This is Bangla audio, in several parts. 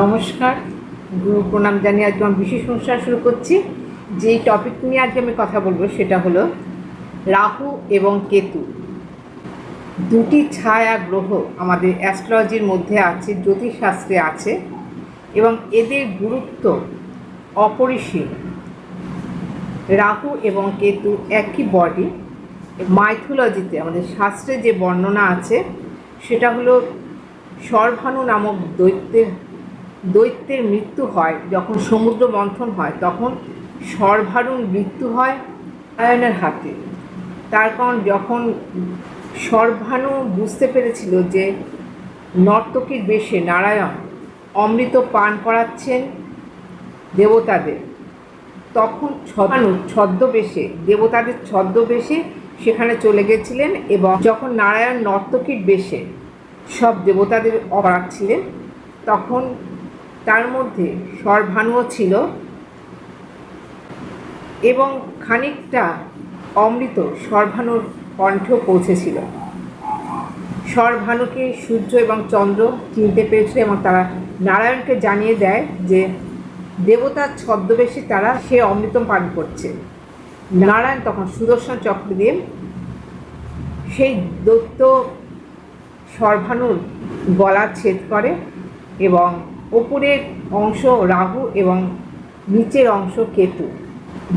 নমস্কার। গুরু প্রণাম জানিয়ে আজকে আমার বিশেষ অনুষ্ঠান শুরু করছি। যেই টপিক নিয়ে আজকে আমি কথা বলব সেটা হলো রাহু এবং কেতু। দুটি ছায়া গ্রহ আমাদের অ্যাস্ট্রোলজির মধ্যে আছে, জ্যোতিষশাস্ত্রে আছে এবং এদের গুরুত্ব অপরিসীম। রাহু এবং কেতু একই বডি মাইথোলজিতে আমাদের শাস্ত্রে যে বর্ণনা আছে সেটা হলো সর্বাণু নামক দৈত্যের দৈত্যের মৃত্যু হয়, যখন সমুদ্র মন্থন হয়, তখন সর্বাণুর মৃত্যু হয় নারায়ণের হাতে। তার কারণ যখন সর্বাণু বুঝতে পেরেছিল যে নর্তকীর বেশে নারায়ণ অমৃত পান করাচ্ছেন দেবতাদের, তখন ছদ্মানু ছদ্মবেশে, দেবতাদের ছদ্মবেশে সেখানে চলে গেছিলেন এবং যখন নারায়ণ নর্তকীর বেশে সব দেবতাদের অপরাধ তখন তার মধ্যে সর্বাণুও ছিল এবং খানিকটা অমৃত সর্বাণুর কণ্ঠেও পৌঁছেছিল। সর্বাণুকে সূর্য এবং চন্দ্র চিনতে পেরেছিল এবং তারা নারায়ণকে জানিয়ে দেয় যে দেবতার ছদ্মবেশে তারা সে অমৃত পান করছে। নারায়ণ তখন সুদর্শন চক্র দিয়ে সেই দৈত্য সর্বাণুর গলা ছেদ করে এবং ওপরের অংশ রাহু এবং নিচের অংশ কেতু।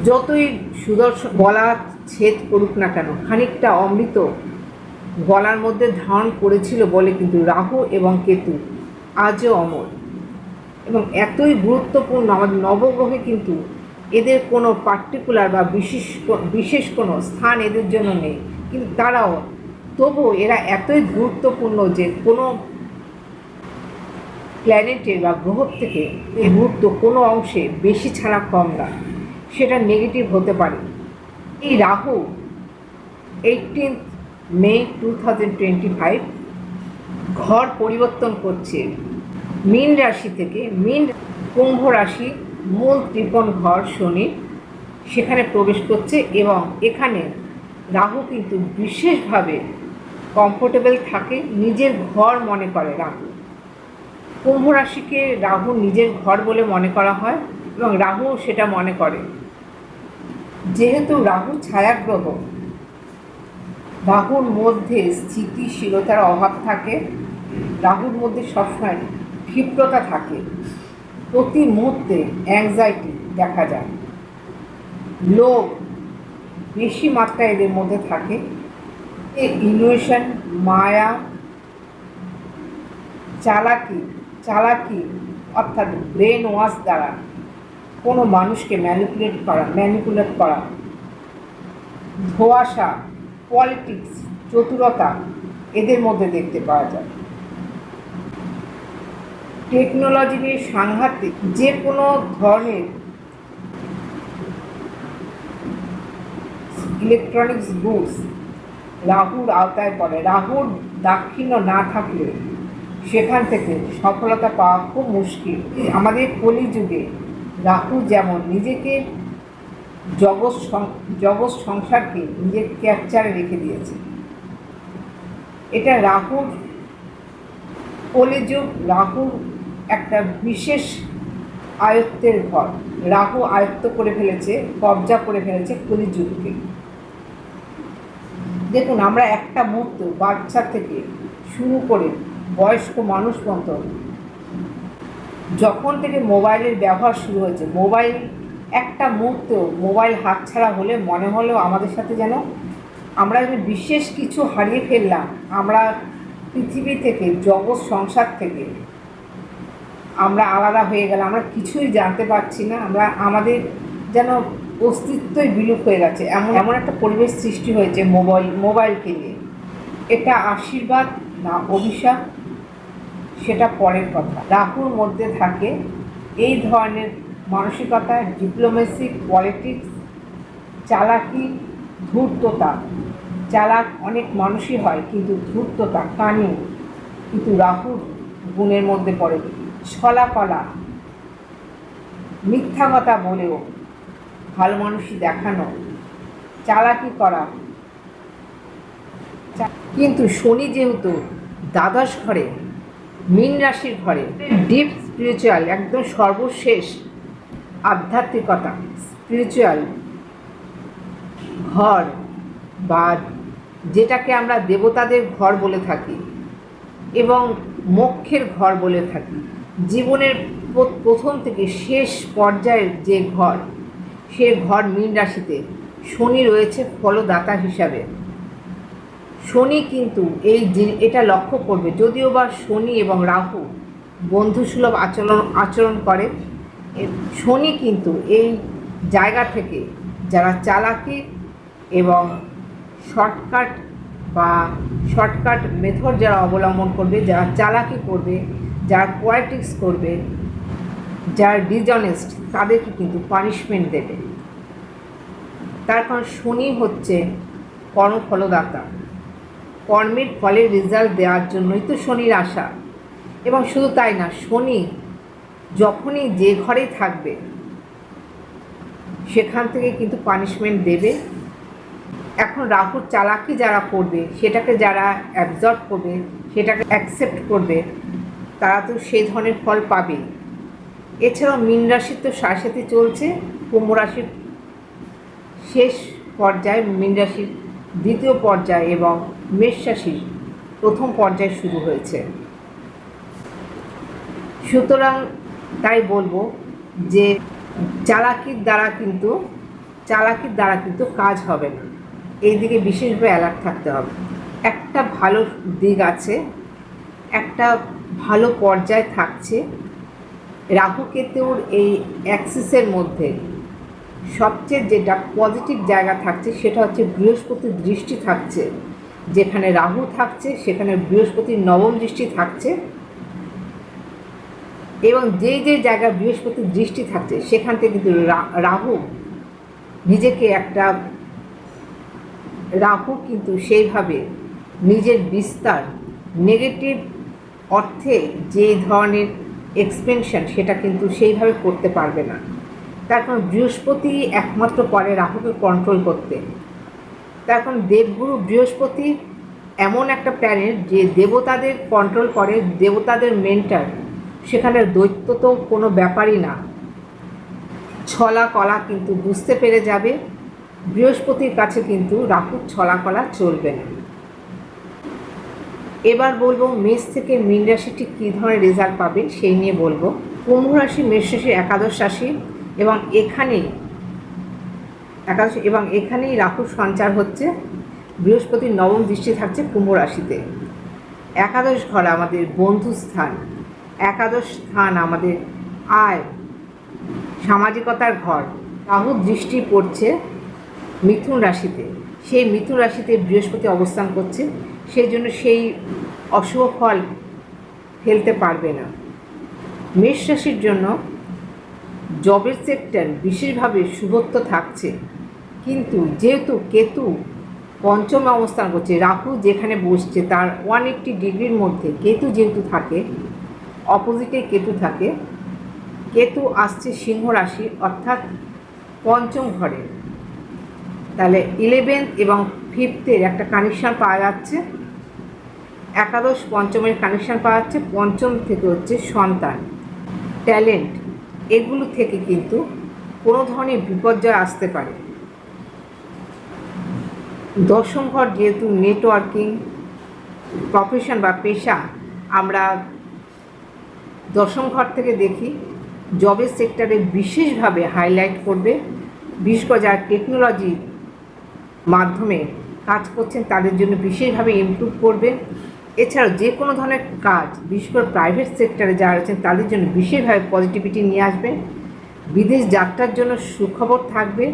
যতই সুদর্শন গলা ছেদ করুক না কেন, খানিকটা অমৃত গলার মধ্যে ধারণ করেছিল বলে কিন্তু রাহু এবং কেতু আজও অমর। এবং এতই গুরুত্বপূর্ণ আমাদের নবগ্রহে কিন্তু এদের কোনো পার্টিকুলার বা বিশেষ বিশেষ কোনো স্থান এদের জন্য নেই। কিন্তু তারাও, তবুও এরা এতই গুরুত্বপূর্ণ যে কোনো প্ল্যানেটের বা গ্রহ থেকে এই গুরুত্ব কোনো অংশে বেশি ছাড়া কম না। সেটা নেগেটিভ হতে পারে। এই Rahu eighteenth May two thousand twenty five ঘর পরিবর্তন করছে। মীন রাশি থেকে মীন কুম্ভ রাশি মূল ত্রিকোণ ঘর শনি সেখানে প্রবেশ করছে এবং এখানে রাহু কিন্তু বিশেষভাবে কমফোর্টেবল থাকে, নিজের ঘর মনে করে রাহু। কুম্ভ রাশিকে রাহু নিজের ঘর বলে মনে করা হয় এবং রাহু সেটা মনে করে। যেহেতু রাহু ছায়াগ্রহ, রাহুর মধ্যে স্থিতিশীলতার অভাব থাকে, রাহুর মধ্যে সবসময় ক্ষিপ্রতা থাকে। প্রতি মুহূর্তে অ্যাংজাইটি দেখা যায়। লোভ বেশি মাত্রায় এদের মধ্যে থাকে। ইনোয়েশন মায়া, চালাকি চালাকি, অর্থাৎ ব্রেন ওয়াশ দ্বারা কোনো মানুষকে ম্যানিপুলেট করা ম্যানিপুলেট করা। ধোয়াশা পলিটিক্স চতুরতা, এদের মধ্যে দেখতে পাওয়া যায়। টেকনোলজি নিয়ে সাংঘাতিক যে কোনো ধরনের ইলেকট্রনিক্স গুডস রাহুর আওতায় পড়ে। রাহুর দাক্ষিণ্য না থাকলে সেখান থেকে সফলতা পাওয়া খুব মুশকিল। আমাদের কলিযুগে রাহু যেমন নিজেকে জগৎ জগৎ সংসারকে নিজের ক্যাপচারে রেখে দিয়েছে। এটা রাহুর কলিযুগ রাহুর একটা বিশেষ আয়ত্তের ঘর। রাহু আয়ত্ত করে ফেলেছে, কবজা করে ফেলেছে কলিযুগকে দেখুন, আমরা একটা মুহূর্ত বাচ্চা থেকে শুরু করে বয়স্ক মানুষ পর্যন্ত। যখন থেকে মোবাইলের ব্যবহার শুরু হয়েছে, মোবাইল একটা মুহূর্ত, মোবাইল হাতছাড়া হলে মনে হলো আমাদের সাথে যেন আমরা যেন বিশেষ কিছু হারিয়ে ফেললাম, আমরা পৃথিবী থেকে, জগৎ, সংসার থেকে আমরা আলাদা হয়ে গেলাম, আমরা কিছুই জানতে পারছি না, আমরা আমাদের যেন অস্তিত্বই বিলুপ হয়ে গেছে। এমন এমন একটা পরিবেশ সৃষ্টি হয়েছে মোবাইল, মোবাইলকে নিয়ে। এটা আশীর্বাদ না অভিশাপ? সেটা পরের কথা। রাহুর মধ্যে থাকে এই ধরনের মানসিকতা ডিপ্লোমেসি পলিটিক্স চালাকি, ধূর্ততা। চালাক অনেক মানুষই হয়, কিন্তু ধূর্ততা কানি কিন্তু রাহুর গুণের মধ্যে পড়ে। ছলা কলা মিথ্যা কথা বলেও, ভালো মানুষই দেখানো, চালাকি করা। কিন্তু শনি যেহেতু দ্বাদশ ঘরে মীন রাশির ঘরে ডিপ স্পিরিচুয়াল একদম সর্বশেষ আধ্যাত্মিকতা স্পিরিচুয়াল ঘর বা যেটাকে আমরা দেবতাদের ঘর বলে থাকি এবং মোক্ষের ঘর বলে থাকি। জীবনের প্রথম থেকে শেষ পর্যায়ের যে ঘর, সে ঘর মীন রাশিতে শনি রয়েছে ফলদাতা হিসাবে। শনি কিন্তু এই এটা লক্ষ্য করবে। যদিও বা শনি এবং রাহু বন্ধুসুলভ আচরণ আচরণ করে শনি কিন্তু এই জায়গা থেকে যারা চালাকি এবং শর্টকাট বা শর্টকাট মেথড যারা অবলম্বন করবে, যারা চালাকি করবে, যারা পলিটিক্স করবে, যারা ডিজনেস্ট তাদেরকে কিন্তু পানিশমেন্ট দেবে। তার কারণ শনি হচ্ছে কর্মফলদাতা। কর্মের ফলের রেজাল্ট দেওয়ার জন্যই তো শনির আশা। এবং শুধু তাই না, শনি যখনই যে ঘরে থাকবে, সেখান থেকে কিন্তু পানিশমেন্ট দেবে। এখন রাহুর চালাকি যারা করবে, সেটাকে যারা অ্যাবজর্ব করবে, সেটাকে অ্যাকসেপ্ট করবে, তারা তো সেই ধরনের ফল পাবে। এছাড়াও মীন রাশির তো সাথে চলছে, কুম্ভ রাশির শেষ পর্যায়ে মীন রাশির দ্বিতীয় পর্যায়ে এবং মেষ রাশির প্রথম পর্যায়ে শুরু হয়েছে। সুতরাং তাই বলব যে চালাকির দ্বারা কিন্তু, চালাকির দ্বারা কিন্তু কাজ হবে না। এই দিকে বিশেষভাবে অ্যালার্ট থাকতে হবে। একটা ভালো দিক আছে, একটা ভালো পর্যায় থাকছে। রাহু কেতুর এই অ্যাক্সিসের মধ্যে সবচেয়ে যেটা পজিটিভ জায়গা থাকছে সেটা হচ্ছে বৃহস্পতির দৃষ্টি থাকছে। যেখানে রাহু থাকছে, সেখানে বৃহস্পতির নবম দৃষ্টি থাকছে এবং যে যে জায়গায় বৃহস্পতির দৃষ্টি থাকছে, সেখান থেকে কিন্তু রাহু নিজেকে একটা রাহু কিন্তু সেইভাবে নিজের বিস্তার নেগেটিভ অর্থে যে ধরনের এক্সপেনশন সেটা কিন্তু সেইভাবে করতে পারবে না। তার কারণ বৃহস্পতি একমাত্র পারে রাহুকে কন্ট্রোল করতে। তার এখন দেবগুরু বৃহস্পতি এমন একটা প্ল্যানেট যে দেবতাদের কন্ট্রোল করে, দেবতাদের মেন্টার সেখানে দৈত্য তো কোনো ব্যাপারই না। ছলা কলা কিন্তু বুঝতে পেরে যাবে, বৃহস্পতির কাছে কিন্তু রাহুর ছলা কলা চলবে না। এবার বলব, মেষ থেকে মীন রাশি ঠিক কী ধরনের রেজাল্ট পাবে সেই নিয়ে বলব। কুম্ভ রাশি, মেষ রাশি, একাদশ রাশি এবং এখানেই একাদশ এবং এখানেই রাহুর সঞ্চার হচ্ছে। বৃহস্পতির নবম দৃষ্টি থাকছে কুম্ভ রাশিতে। একাদশ ঘর আমাদের বন্ধু স্থান। একাদশ স্থান আমাদের আয়। সামাজিকতার ঘর। রাহু দৃষ্টি পড়ছে মিথুন রাশিতে। সেই মিথুন রাশিতে বৃহস্পতি অবস্থান করছে। সেই জন্য সেই অশুভ ফল ফেলতে পারবে না। মেষ রাশির জন্য জবের সেক্টর বিশেষভাবে শুভত্ব থাকছে। কিন্তু যেহেতু কেতু পঞ্চম অবস্থান করছে, রাহু যেখানে বসছে তার ওয়ান এইট্টি ডিগ্রির মধ্যে, কেতু যেহেতু থাকে অপোজিটে কেতু থাকে, কেতু আসছে সিংহ রাশি অর্থাৎ পঞ্চম ঘরে। তাহলে ইলেভেন্থ এবং ফিফথের একটা কানেকশান পাওয়া যাচ্ছে। একাদশ পঞ্চমের কানেকশান পাওয়া যাচ্ছে, পঞ্চম থেকে হচ্ছে সন্তান। ট্যালেন্ট এগুলো থেকে কিন্তু কোনো ধরনের বিপর্যয় আসতে পারে। দশম ঘর যেহেতু নেটওয়ার্কিং প্রফেশন বা পেশা, আমরা দশম ঘর থেকে দেখি জবের সেক্টরে বিশেষভাবে হাইলাইট করবে। বিশেষ করে যারা টেকনোলজির মাধ্যমে কাজ করছেন, তাদের জন্য বিশেষভাবে ইমপ্রুভ করবে। এছাড়াও যে কোনো ধরনের কাজ, বিশেষ করে প্রাইভেট সেক্টরে যারা রয়েছেন তাদের জন্য বিশেষভাবে পজিটিভিটি নিয়ে আসবে। বিদেশ যাত্রার জন্য সুখবর থাকবে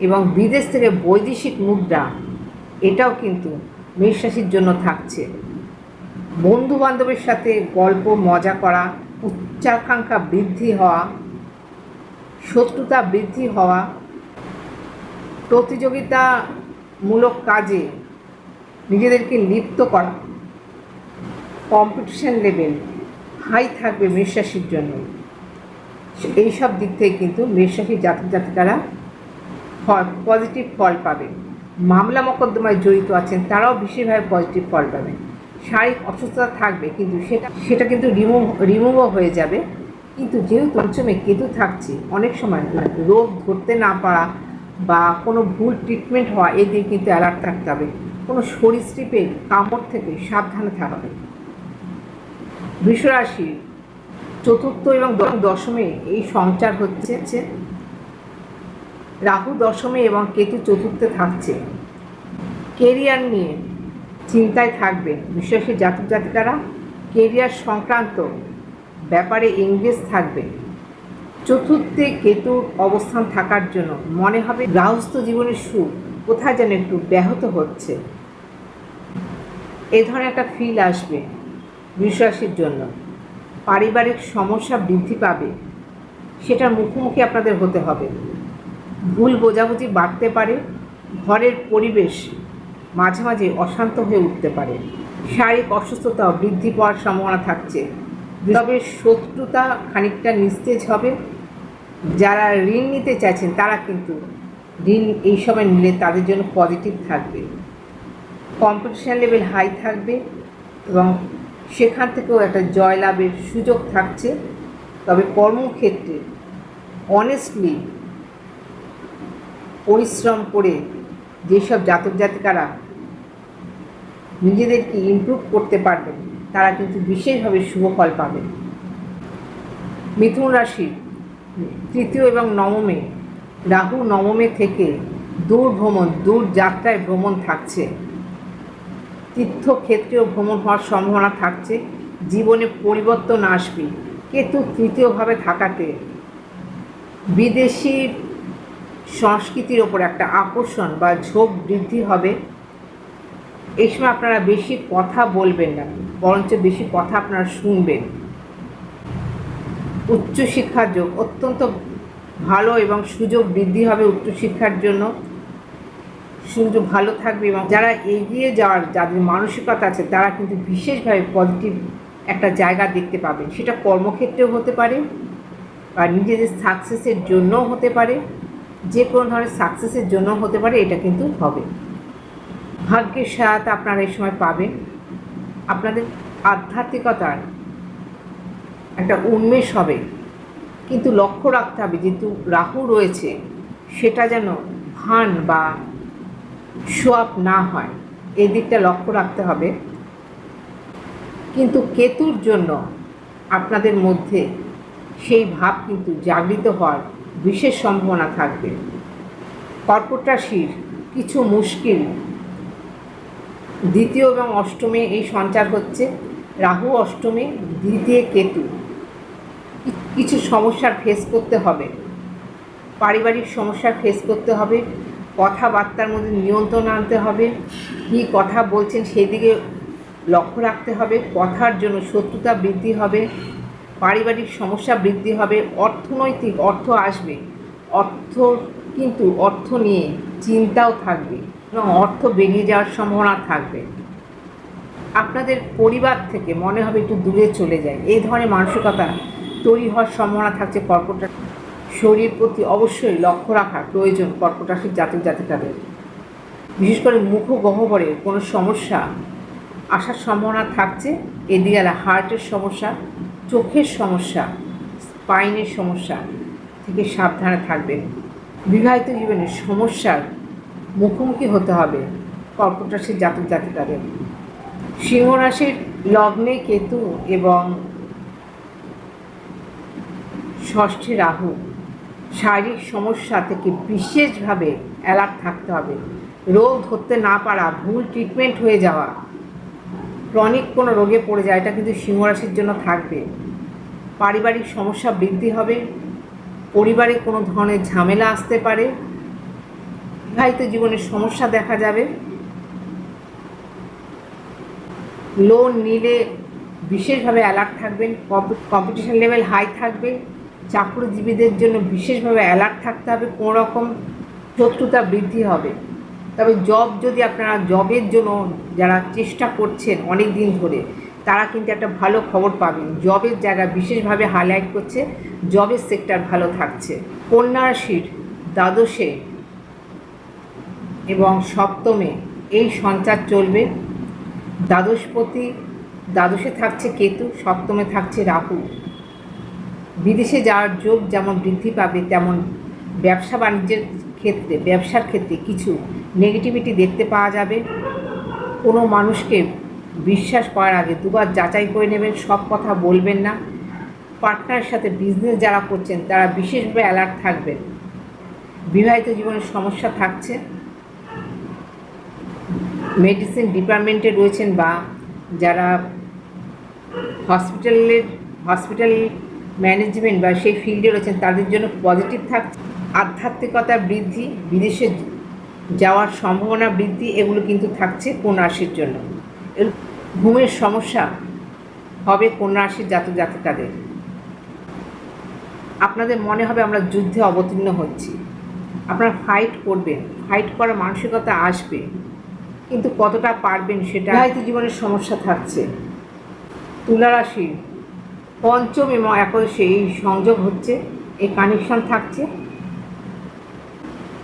এবং বিদেশ থেকে বৈদেশিক মুদ্রা এটাও কিন্তু মেষরাশির জন্য থাকছে। বন্ধু বান্ধবের সাথে গল্প, মজা করা, উচ্চাকাঙ্ক্ষা বৃদ্ধি হওয়া, শত্রুতা বৃদ্ধি হওয়া, প্রতিযোগিতামূলক কাজে নিজেদেরকে লিপ্ত করা কম্পিটিশন লেভেল হাই থাকবে মেষরাশির জন্য। এইসব দিক থেকে কিন্তু মেষরাশির জাতক জাতিকারা ফল পজিটিভ ফল পাবে। মামলা মোকদ্দমায় জড়িত আছেন, তারাও বিশেষভাবে পজিটিভ ফল পাবেন। শারীরিক অসুস্থতা থাকবে, কিন্তু সেটা সেটা কিন্তু রিমুভ রিমুভও হয়ে যাবে। কিন্তু যেহেতু পঞ্চমে কেতু থাকছে, অনেক সময় রোগ ধরতে না পারা বা কোনো ভুল ট্রিটমেন্ট হওয়া এদিকে কিন্তু অ্যালার্ট থাকতে হবে। কোনো সরীসৃপের কামড় থেকে সাবধানে থাকতে হবে। বৃষরাশি, চতুর্থ এবং দশমে এই সঞ্চার হচ্ছে। রাহু দশমে এবং কেতু চতুর্থে থাকছে। কেরিয়ার নিয়ে চিন্তায় থাকবে বিশ্বাসী জাতক জাতিকারা। কেরিয়ার সংক্রান্ত ব্যাপারে এঙ্গেজ থাকবে। চতুর্থে কেতুর অবস্থান থাকার জন্য মনে হবে গৃহস্থ জীবনের সুখ কোথায় যেন একটু ব্যাহত হচ্ছে। এ ধরনের একটা ফিল আসবে বিশ্বাসের জন্য। পারিবারিক সমস্যা বৃদ্ধি পাবে। সেটার মুখোমুখি আপনাদের হতে হবে। ভুল বোঝাবুঝি বাড়তে পারে, ঘরের পরিবেশ মাঝে মাঝে অশান্ত হয়ে উঠতে পারে। শারীরিক অসুস্থতাও বৃদ্ধি পাওয়ার সম্ভাবনা থাকছে। তবে শত্রুতা খানিকটা নিস্তেজ হবে। যারা ঋণ নিতে চাইছেন, তারা কিন্তু ঋণ এই সময় নিলে তাদের জন্য পজিটিভ থাকবে। কম্পিটিশান লেভেল হাই থাকবে এবং সেখান থেকেও একটা জয়লাভের সুযোগ থাকছে। তবে কর্মক্ষেত্রে অনেস্টলি পরিশ্রম করে যেসব জাতক জাতিকারা নিজেদেরকে ইমপ্রুভ করতে পারবেন, তারা কিন্তু বিশেষভাবে শুভ ফল পাবেন। মিথুন রাশি, তৃতীয় এবং নবমে, রাহু নবমে থেকে দূর ভ্রমণ, দূর যাত্রায় ভ্রমণ থাকছে। তীর্থক্ষেত্রেও ভ্রমণ হওয়ার সম্ভাবনা থাকছে, জীবনে পরিবর্তন আসবে। কেতু তৃতীয়ভাবে থাকাতে বিদেশি সংস্কৃতির ওপর একটা আকর্ষণ বা ঝোঁক বৃদ্ধি হবে। এই সময় আপনারা বেশি কথা বলবেন না, বরঞ্চ বেশি কথা আপনারা শুনবেন। উচ্চশিক্ষার যোগ, অত্যন্ত ভালো এবং সুযোগ বৃদ্ধি হবে উচ্চশিক্ষার জন্য। সুযোগ ভালো থাকবে এবং যারা এগিয়ে যাওয়ার, যাদের মানসিকতা আছে, তারা কিন্তু বিশেষভাবে পজিটিভ একটা জায়গা দেখতে পাবেন। সেটা কর্মক্ষেত্রেও হতে পারে বা নিজেদের সাকসেসের জন্যও হতে পারে। যে কোনো ধরনের সাকসেসের জন্য হতে পারে, এটা কিন্তু হবে। ভাগ্যের সহায়তা আপনারা এই সময় পাবেন। আপনাদের আধ্যাত্মিকতার একটা উন্মেষ হবে। কিন্তু লক্ষ্য রাখতে হবে, যেহেতু রাহু রয়েছে, সেটা যেন ভান বা সোয়াপ না হয়। এই দিকটা লক্ষ্য রাখতে হবে। কিন্তু কেতুর জন্য আপনাদের মধ্যে সেই ভাব কিন্তু জাগৃত হওয়ার বিশেষ সম্ভাবনা থাকবে। কর্কট রাশির কিছু মুশকিল। দ্বিতীয় এবং অষ্টমে এই সঞ্চার হচ্ছে। রাহু অষ্টমে, দ্বিতীয় কেতু। কিছু সমস্যার ফেস করতে হবে। পারিবারিক সমস্যার ফেস করতে হবে। কথাবার্তার মধ্যে নিয়ন্ত্রণ আনতে হবে। কী কথা বলছেন সেদিকে লক্ষ্য রাখতে হবে। কথার জন্য শত্রুতা বৃদ্ধি হবে। পারিবারিক সমস্যা বৃদ্ধি হবে, অর্থনৈতিক অর্থ আসবে। অর্থ কিন্তু অর্থ নিয়ে চিন্তাও থাকবে এবং অর্থ বেরিয়ে যাওয়ার সম্ভাবনা থাকবে। আপনাদের পরিবার থেকে মনে হবে একটু দূরে চলে যায়। এই ধরনের মানসিকতা তৈরি হওয়ার সম্ভাবনা থাকছে কর্কট। শরীর প্রতি অবশ্যই লক্ষ্য রাখা প্রয়োজন কর্কট রাশির জাতক জাতিকাদের। বিশেষ করে মুখ গহ্বরে কোনো সমস্যা আসার সম্ভাবনা থাকছে। এদিকে হার্টের সমস্যা চোখের সমস্যা, স্পাইনের সমস্যা থেকে সাবধানে থাকবেন। বিবাহিত জীবনের সমস্যার মুখোমুখি হতে হবে কর্কট রাশির জাতক জাতিকাদের। সিংহ রাশির লগ্নে কেতু এবং ষষ্ঠী রাহু শারীরিক সমস্যা থেকে বিশেষভাবে অ্যালার্ট থাকতে হবে। রোগ ধরতে না পারা, ভুল ট্রিটমেন্ট হয়ে যাওয়া ক্রনিক কোনো রোগে পড়ে যায়, এটা কিন্তু সিংহরাশির জন্য থাকবে। পারিবারিক সমস্যা বৃদ্ধি হবে, পরিবারে কোনো ধরনের ঝামেলা আসতে পারে, বিবাহিত জীবনের সমস্যা দেখা যাবে। লোন নিলে বিশেষভাবে অ্যালার্ট থাকবেন কম্পিটিশন লেভেল হাই থাকবে, চাকরিজীবীদের জন্য বিশেষভাবে অ্যালার্ট থাকতে হবে, কোনো রকম শত্রুতা বৃদ্ধি হবে। তবে জব যদি আপনারা জবের জন্য যারা চেষ্টা করছেন অনেক দিন ধরে, তারা কিন্তু একটা ভালো খবর পাবেন। জবের জায়গা বিশেষভাবে হাইলাইট করছে জবের সেক্টর ভালো থাকছে। কন্যা রাশির দ্বাদশে এবং সপ্তমে এই সঞ্চার চলবে। দ্বাদশপতি, দ্বাদশে থাকছে কেতু, সপ্তমে থাকছে রাহু। বিদেশে যাওয়ার যোগ যেমন বৃদ্ধি পাবে, তেমন ব্যবসা বাণিজ্যের ক্ষেত্রে, ব্যবসার ক্ষেত্রে কিছু নেগেটিভিটি দেখতে পাওয়া যাবে। কোনো মানুষকে বিশ্বাস করার আগে দুবার যাচাই করে নেবেন, সব কথা বলবেন না। পার্টনারের সাথে বিজনেস যারা করছেন, তারা বিশেষভাবে অ্যালার্ট থাকবেন বিবাহিত জীবনের সমস্যা থাকছে। মেডিসিন ডিপার্টমেন্টে রয়েছেন বা যারা হসপিটালের হসপিটাল ম্যানেজমেন্ট বা সেই ফিল্ডে রয়েছেন, তাদের জন্য পজিটিভ থাকছে। আধ্যাত্মিকতার বৃদ্ধি বিদেশে যাওয়ার সম্ভাবনা বৃদ্ধি এগুলো কিন্তু থাকছে কোন রাশির জন্য। ঘুমের সমস্যা হবে কোন রাশির জাতক জাতিকাদের। আপনাদের মনে হবে আমরা যুদ্ধে অবতীর্ণ হচ্ছি। আপনারা ফাইট করবেন ফাইট করার মানসিকতা আসবে কিন্তু কতটা পারবেন সেটা হয়তো জীবনের সমস্যা থাকছে। তুলা রাশির পঞ্চম এবং একাদশে এই সংযোগ হচ্ছে এই কানেকশন থাকছে।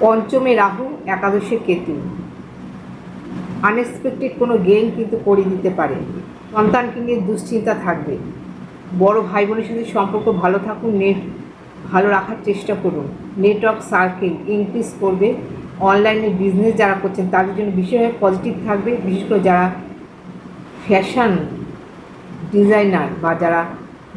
পঞ্চমে রাহু, একাদশে কেতু। আনএক্সপেক্টেড কোনো গেম কিন্তু করে দিতে পারে। সন্তানকে নিয়ে দুশ্চিন্তা থাকবে। বড় ভাই বোনের সাথে সম্পর্ক ভালো থাকুন নেট ভালো রাখার চেষ্টা করুন। নেটওয়ার্ক সার্কেল ইনক্রিজ করবে। অনলাইনে বিজনেস যারা করছেন, তাদের জন্য বিশেষভাবে পজিটিভ থাকবে। বিশেষ করে যারা ফ্যাশন ডিজাইনার বা যারা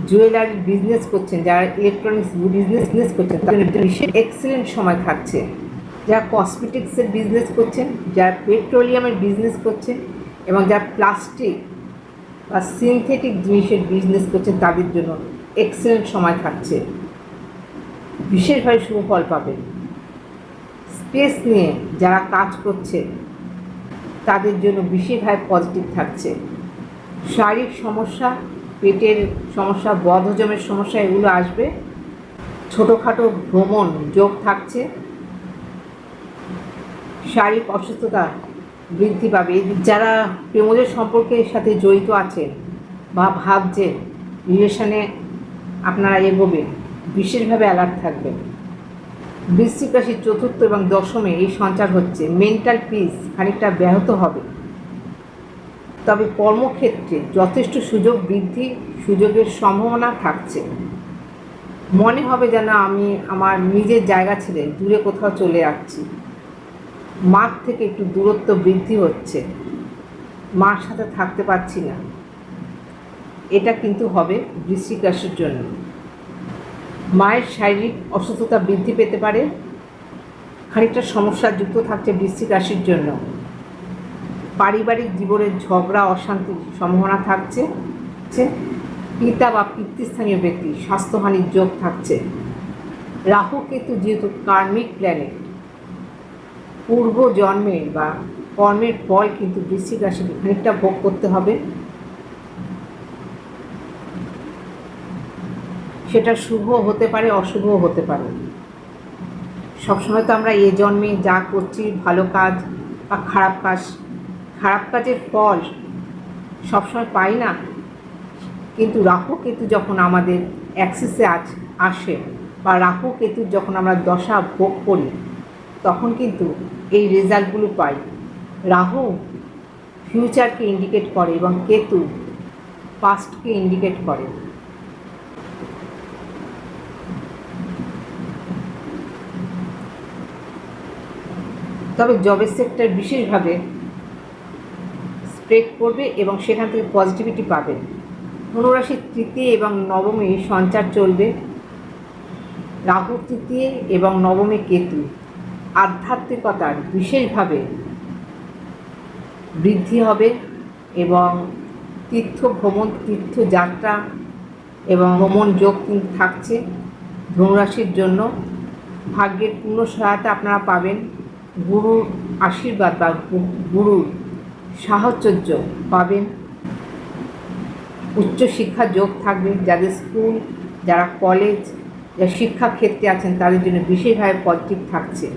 জুয়েলারি বিজনেস করছেন, যারা ইলেকট্রনিক্স বিজনেস বিজনেস করছেন, তাদের বিশেষ এক্সেলেন্ট সময় থাকছে। যারা কসমেটিক্সের বিজনেস করছেন, যারা পেট্রোলিয়ামের বিজনেস করছেন এবং যারা প্লাস্টিক বা সিনথেটিক জিনিসের বিজনেস করছেন, তাদের জন্য এক্সেলেন্ট সময় থাকছে। বিশেষভাবে শুভ ফল পাবেন স্পেস নিয়ে যারা কাজ করছে, তাদের জন্য বিশেষভাবে পজিটিভ থাকছে। শারীরিক সমস্যা, পেটের সমস্যা, বদহজমের সমস্যা, এগুলো আসবে। ছোটোখাটো ভ্রমণ, যোগ থাকছে। শারীরিক অসুস্থতা বৃদ্ধি পাবে। যারা প্রেমজ সম্পর্কের সাথে জড়িত আছেন বা ভাবছেন রিলেশনে আপনারা এগোবেন, বিশেষভাবে অ্যালার্ট থাকবেন। বৃশ্চিক রাশির চতুর্থ এবং দশমে এই সঞ্চার হচ্ছে। মেন্টাল পিস খানিকটা ব্যাহত হবে। তবে কর্মক্ষেত্রে যথেষ্ট সুযোগ বৃদ্ধি সুযোগের সম্ভাবনা থাকছে। মনে হবে যেন আমি আমার নিজের জায়গা ছেড়ে দূরে কোথাও চলে যাচ্ছি। মাঠ থেকে একটু দূরত্ব বৃদ্ধি হচ্ছে। মার সাথে থাকতে পারছি না। এটা কিন্তু হবে বৃশ্চিক রাশির জন্য। মায়ের শারীরিক অসুস্থতা বৃদ্ধি পেতে পারে। খানিকটা সমস্যা যুক্ত থাকছে বৃশ্চিক রাশির জন্য। পারিবারিক জীবনের ঝগড়া, অশান্তির সম্ভাবনা থাকছে। পিতা বা পিতৃস্থানীয় ব্যক্তি, স্বাস্থ্যহানির যোগ থাকছে। রাহু কেতু যেহেতু কার্মিক প্ল্যানেট পূর্ব জন্মের বা কর্মের ফল কিন্তু বৃশ্চিক রাশিকে খানিকটা ভোগ করতে হবে। সেটা শুভ হতে পারে অশুভও হতে পারে। সবসময় তো আমরা এ জন্মে যা করছি, ভালো কাজ বা খারাপ কাজ, খারাপ কাজের ফল সবসময় পাই না। কিন্তু রাহু কেতু যখন আমাদের অ্যাক্সিসে আসে বা রাহু কেতু যখন আমরা দশা ভোগ করি, তখন কিন্তু এই রেজাল্টগুলো পাই। রাহু ফিউচারকে ইন্ডিকেট করে এবং কেতু পাস্টকে ইন্ডিকেট করে। তবে জবের সেক্টর বিশেষভাবে স্প্রেড করবে এবং সেখান থেকে পজিটিভিটি পাবেন ধনুরাশির তৃতীয় এবং নবমে সঞ্চার চলবে। রাহু তৃতীয় এবং নবমে কেতু। আধ্যাত্মিকতার বিশেষভাবে বৃদ্ধি হবে এবং তীর্থ ভ্রমণ, তীর্থযাত্রা এবং ভ্রমণ যোগ কিন্তু থাকছে। ধনুরাশির জন্য ভাগ্যের পূর্ণ সহায়তা আপনারা পাবেন। গুরুর আশীর্বাদ বা গুরুর সাহচর্য পাবেন। উচ্চশিক্ষা যোগ থাকবে। যাদের স্কুল, যারা কলেজ, যারা শিক্ষাক্ষেত্রে আছেন, তাদের জন্য বিশেষভাবে পজিটিভ থাকছে।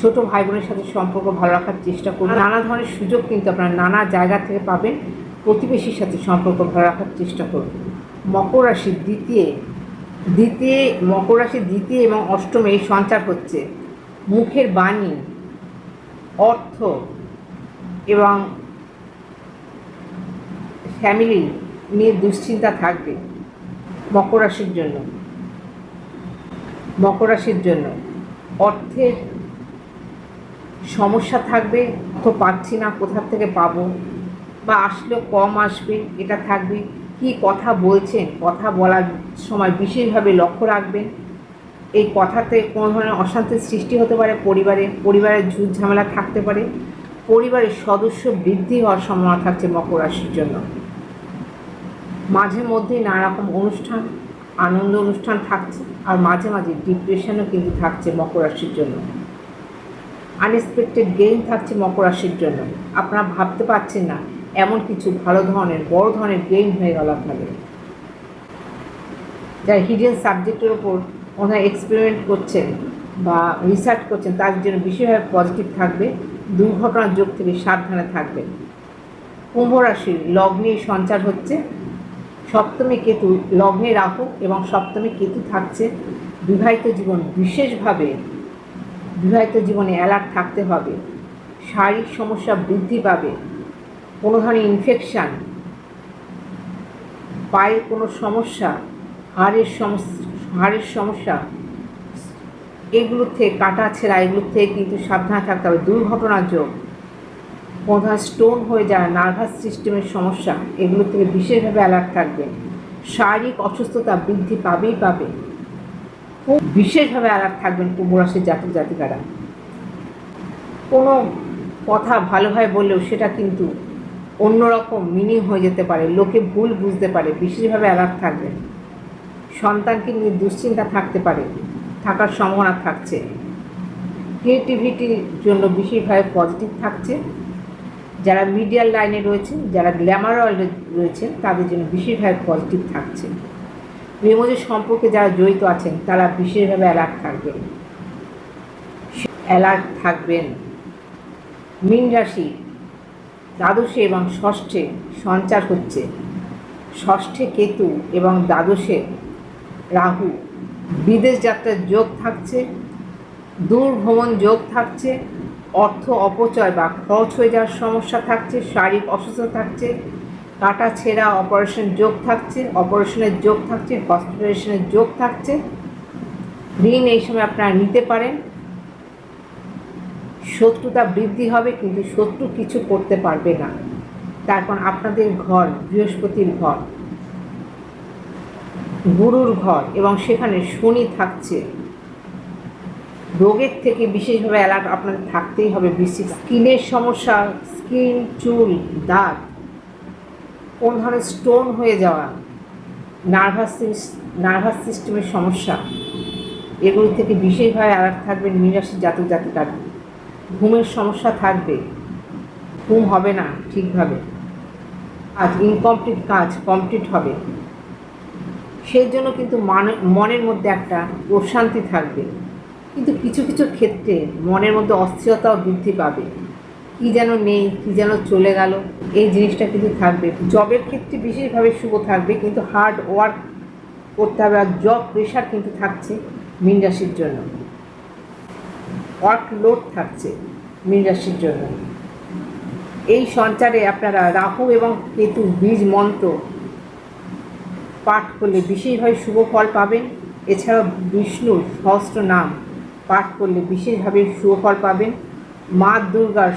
ছোট ভাই বোনের সাথে সম্পর্ক ভালো রাখার চেষ্টা করুন। নানা ধরনের সুযোগ কিন্তু আপনারা নানা জায়গা থেকে পাবেন। প্রতিবেশীর সাথে সম্পর্ক ভালো রাখার চেষ্টা করুন। মকর রাশির দ্বিতীয় দ্বিতীয়, মকর রাশির দ্বিতীয় এবং অষ্টমে এই সঞ্চার হচ্ছে। মুখের বাণী, অর্থ এবং ফ্যামিলি নিয়ে দুশ্চিন্তা থাকবে মকর রাশির জন্য। মকর রাশির জন্য অর্থের সমস্যা থাকবে, তো পাচ্ছি না কোথার থেকে পাবো। বা আসলেও কম আসবে, এটা থাকবে। কি কথা বলছেন? কথা বলার সময় বিশেষভাবে লক্ষ্য রাখবেন। এই কথাতে কোনো ধরনের অশান্তির সৃষ্টি হতে পারে পরিবারে। পরিবারের ঝুট ঝামেলা থাকতে পারে। পরিবারের সদস্য বৃদ্ধি হওয়ার সম্ভাবনা থাকছে মকর রাশির জন্য। মাঝে মধ্যেই নানারকম অনুষ্ঠান, আনন্দ অনুষ্ঠান থাকছে। আর মাঝে মাঝে ডিপ্রেশনও কিন্তু থাকছে মকর রাশির জন্য। আনএক্সপেক্টেড গেইন থাকছে মকর রাশির জন্য। আপনারা ভাবতে পারছেন না, এমন কিছু ভালো ধরনের, বড় ধরনের গেইন হয়ে গেল আপনাদের। যারা হিডেন সাবজেক্টের ওপর ওনারা এক্সপেরিমেন্ট করছেন বা রিসার্চ করছেন তার জন্য বিশেষভাবে পজিটিভ থাকবে, দুর্ঘটনার যোগ থেকে সাবধানে থাকবেন। কুম্ভ রাশির লগ্নে সঞ্চার হচ্ছে, সপ্তমী কেতু লগ্নে রাহু এবং সপ্তমী কেতু থাকছে। বিবাহিত জীবন বিশেষভাবে বিবাহিত জীবনে অ্যালার্ট থাকতে হবে। শারীরিক সমস্যা বৃদ্ধি পাবে। কোনো ধরনের ইনফেকশান পায়ের কোনো সমস্যা, হাড়ের সমস্যা হাড়ের সমস্যা এগুলোর থেকে কাটা ছেঁড়া এগুলোর থেকে কিন্তু সাবধানে থাকতে হবে। দুর্ঘটনার যোগ ধরনের স্টোন হয়ে যায় নার্ভাস সিস্টেমের সমস্যা, এগুলো থেকে বিশেষভাবে অ্যালার্ট থাকবে। শারীরিক অসুস্থতা বৃদ্ধি পাবেই পাবে। খুব বিশেষভাবে অ্যালার্ট থাকবেন কুম্ভ রাশির জাতক জাতিকারা। কোনো কথা ভালোভাবে বললেও সেটা কিন্তু অন্যরকম মিনিং হয়ে যেতে পারে, লোকে ভুল বুঝতে পারে, বিশেষভাবে অ্যালার্ট থাকবেন সন্তানকে নিয়ে দুশ্চিন্তা থাকতে পারে, থাকার সম্ভাবনা থাকছে। ক্রিয়েটিভিটির জন্য বিশেষভাবে পজিটিভ থাকছে। যারা মিডিয়ার লাইনে রয়েছে, যারা গ্ল্যামার রয়েছে, তাদের জন্য বিশেষভাবে পজিটিভ থাকছে। প্রেমজের সম্পর্কে যারা জড়িত আছেন, তারা বিশেষভাবে অ্যালার্ট থাকবেন। অ্যালার্ট থাকবেন। মীন রাশি দ্বাদশে এবং ষষ্ঠে সঞ্চার হচ্ছে। ষষ্ঠে কেতু এবং দ্বাদশে রাহু। বিদেশ যাত্রার যোগ থাকছে দূর ভ্রমণ যোগ থাকছে, অর্থ অপচয় বা খরচ হয়ে যাওয়ার সমস্যা থাকছে, শারীরিক অসুস্থতা থাকছে কাটা ছেঁড়া অপারেশন যোগ থাকছে অপারেশনের যোগ থাকছে হসপিটালেশনের যোগ থাকছে। ঋণ এই সময় আপনারা নিতে পারেন। শত্রুতা বৃদ্ধি হবে, কিন্তু শত্রু কিছু করতে পারবে না। তারপর আপনাদের ঘর, বৃহস্পতির ঘর, গুরুর ঘর, এবং সেখানে শনি থাকছে। রোগের থেকে বিশেষভাবে অ্যালার্ট আপনাদের থাকতেই হবে। বেশি স্কিনের সমস্যা, স্কিন, চুল, দাঁত কোন ধরনের স্টোন হয়ে যাওয়া নার্ভাস নার্ভাস সিস্টেমের সমস্যা, এগুলো থেকে বিশেষভাবে অ্যালার্ট থাকবেন নিরাশি জাতক জাতিকার। ঘুমের সমস্যা থাকবে, ঘুম হবে না ঠিকভাবে। আজ ইনকমপ্লিট কাজ কমপ্লিট হবে। সেই জন্য কিন্তু মনের মধ্যে একটা প্রশান্তি থাকবে। কিন্তু কিছু কিছু ক্ষেত্রে মনের মধ্যে অস্থিরতাও বৃদ্ধি পাবে। কি যেন নেই, কি যেন চলে গেল। এই জিনিসটা কিন্তু থাকবে। জবের ক্ষেত্রে বিশেষভাবে শুভ থাকবে, কিন্তু হার্ড ওয়ার্ক করতে হবে আর জব প্রেশার কিন্তু থাকছে মীন রাশির জন্য। ওয়ার্ক লোড থাকছে মীন রাশির জন্য। এই সঞ্চারে আপনারা রাহু এবং কেতু বীজ মন্ত্র পাঠ করলে বিশেষভাবে শুভ ফল পাবেন। এছাড়াও বিষ্ণুর সহস্র নাম পাঠ করলে বিশেষভাবে শুভ ফল পাবেন। মা দুর্গার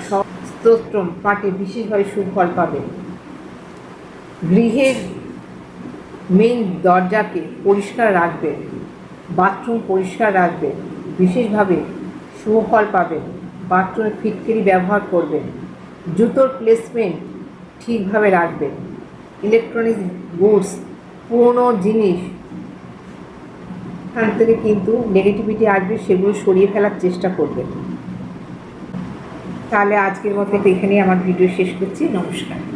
স্তোত্রম, পাঠে বিশেষভাবে সুফল পাবেন গৃহের মেইন দরজাকে পরিষ্কার রাখবেন বাথরুম পরিষ্কার রাখবেন, বিশেষভাবে সুফল পাবেন বাথরুমে ফিটকিরি ব্যবহার করবেন, জুতোর প্লেসমেন্ট ঠিকভাবে রাখবেন ইলেকট্রনিক্স গুডস পুরনো জিনিস, এখান থেকে কিন্তু নেগেটিভিটি আসবে, সেগুলো সরিয়ে ফেলার চেষ্টা করবেন। তাহলে আজকের মতো এখানেই আমার ভিডিও শেষ করছি। নমস্কার।